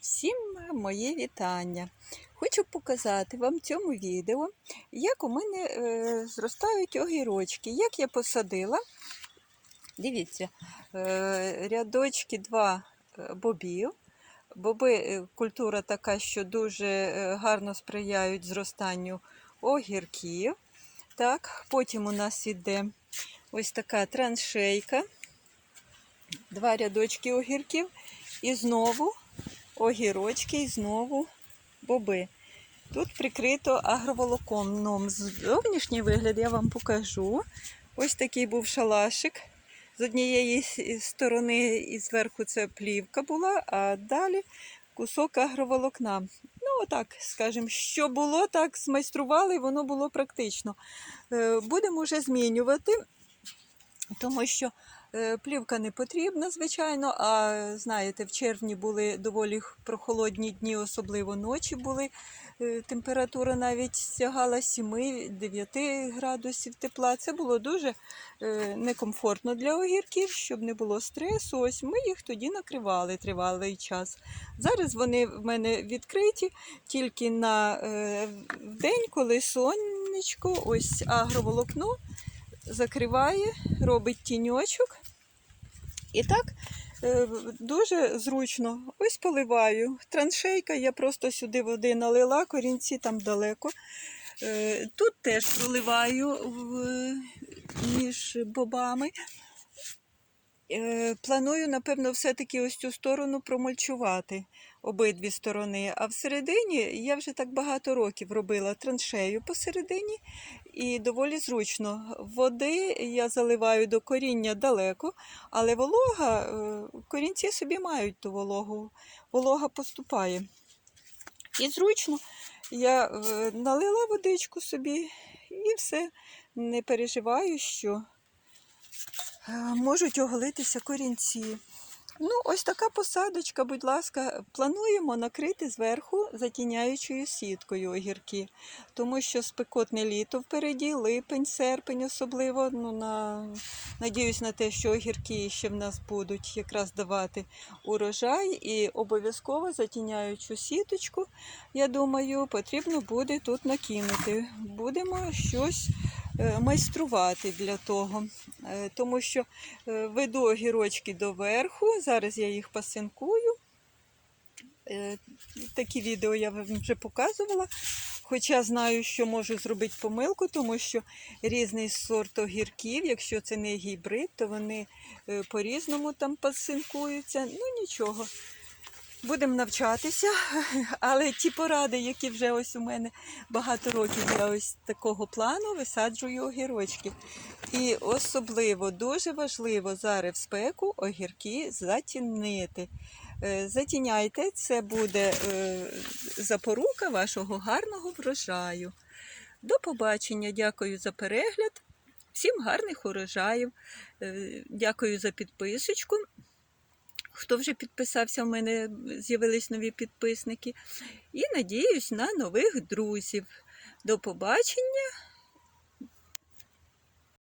Всім моє вітання. Хочу показати вам в цьому відео, як у мене е, зростають огірочки. Як я посадила, дивіться, е, рядочки два е, бобів. Боби е, культура така, що дуже е, гарно сприяють зростанню огірків. Так, потім у нас іде ось така траншейка, два рядочки огірків. І знову огірочки і знову боби. Тут прикрито агроволоконом. Зовнішній вигляд я вам покажу. Ось такий був шалашик. З однієї сторони і зверху це плівка була, а далі кусок агроволокна. Ну, отак, скажімо, що було, так змайстрували, воно було практично. Е, Будемо вже змінювати, тому що Е, Плівка не потрібна, звичайно, а знаєте, в червні були доволі прохолодні дні, особливо ночі були. Е, Температура навіть сягала 7-9 градусів тепла. Це було дуже е, некомфортно для огірків, щоб не було стресу. Ось ми їх тоді накривали тривалий час. Зараз вони в мене відкриті тільки на день, коли сонечко, ось агроволокно закриває, робить тіньочок. І так е, дуже зручно. Ось поливаю. Траншейка, я просто сюди води налила, корінці там далеко. Е, Тут теж проливаю між бобами. Е, Планую, напевно, все-таки ось цю сторону промульчувати обидві сторони. А всередині я вже так багато років робила траншею посередині і доволі зручно. Води я заливаю до коріння далеко, але волога, е, корінці собі мають ту вологу, волога поступає. І зручно я е, налила водичку собі і все. Не переживаю, що можуть оголитися корінці. Ну, ось така посадочка, будь ласка, плануємо накрити зверху затіняючою сіткою огірки, тому що спекотне літо впереді, липень, серпень особливо. Ну, на... Надіюсь на те, що огірки ще в нас будуть якраз давати урожай і обов'язково затіняючу сіточку, я думаю, потрібно буде тут накинути. Будемо щось е, майструвати для того, Е, тому що Е, Веду огірочки доверху. Зараз я їх пасинкую. Е, Такі відео я вам вже показувала. Хоча знаю, що можу зробити помилку, тому що різний сорт огірків, якщо це не гібрид, то вони е, по-різному там пасинкуються. Ну нічого. Будемо навчатися, але ті поради, які вже ось у мене багато років я ось такого плану висаджую огірочки. І особливо дуже важливо зараз в спеку огірки затінити. Е, Затіняйте, це буде е, запорука вашого гарного врожаю. До побачення, дякую за перегляд. Всім гарних урожаїв. Е, Дякую за підписочку. Хто вже підписався, в мене з'явились нові підписники. І надіюсь на нових друзів. До побачення!